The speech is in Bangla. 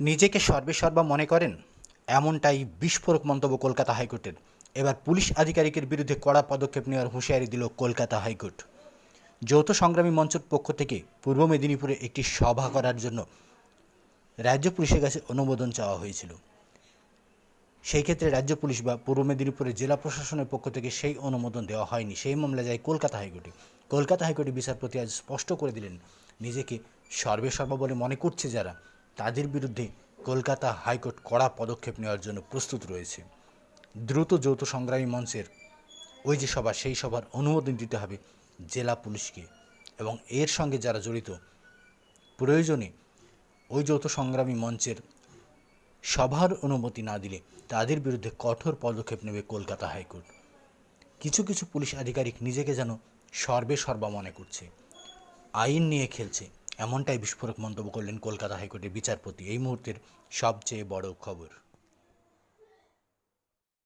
নিজেকে সর্বেসর্বা মনে করেন? এমনটাই বিস্ফোরক মন্তব্য কলকাতা হাইকোর্টের। এবার পুলিশ আধিকারিকের বিরুদ্ধে কড়া পদক্ষেপ নেওয়ার হুঁশিয়ারি দিল কলকাতা হাইকোর্ট। যৌথ সংগ্রামী মঞ্চের পক্ষ থেকে পূর্ব মেদিনীপুরে একটি সভা করার জন্য রাজ্য পুলিশের কাছে অনুমোদন চাওয়া হয়েছিল। সেই ক্ষেত্রে রাজ্য পুলিশ বা পূর্ব মেদিনীপুরের জেলা প্রশাসনের পক্ষ থেকে সেই অনুমোদন দেওয়া হয়নি। সেই মামলা যায় কলকাতা হাইকোর্টে। কলকাতা হাইকোর্টে বিচারপতি আজ স্পষ্ট করে দিলেন, নিজেকে সর্বেসর্বা বলে মনে করছে যারা তাদের বিরুদ্ধে কলকাতা হাইকোর্ট কড়া পদক্ষেপ নেওয়ার জন্য প্রস্তুত রয়েছে। দ্রুত যৌথ সংগ্রামী মঞ্চের ওই যে সভা, সেই সভার অনুমোদন দিতে হবে জেলা পুলিশকে এবং এর সঙ্গে যারা জড়িত, প্রয়োজনে ওই যৌথ সংগ্রামী মঞ্চের সভার অনুমতি না দিলে তাদের বিরুদ্ধে কঠোর পদক্ষেপ নেবে কলকাতা হাইকোর্ট। কিছু কিছু পুলিশ আধিকারিক নিজেকে যেন সর্বে সর্বা মনে করছে। আইন নিয়ে খেলছে। এমনটাই বিস্ফোরক মন্তব্য করলেন কলকাতা হাইকোর্টের বিচারপতি। এই মুহূর্তের সবচেয়ে বড় খবর।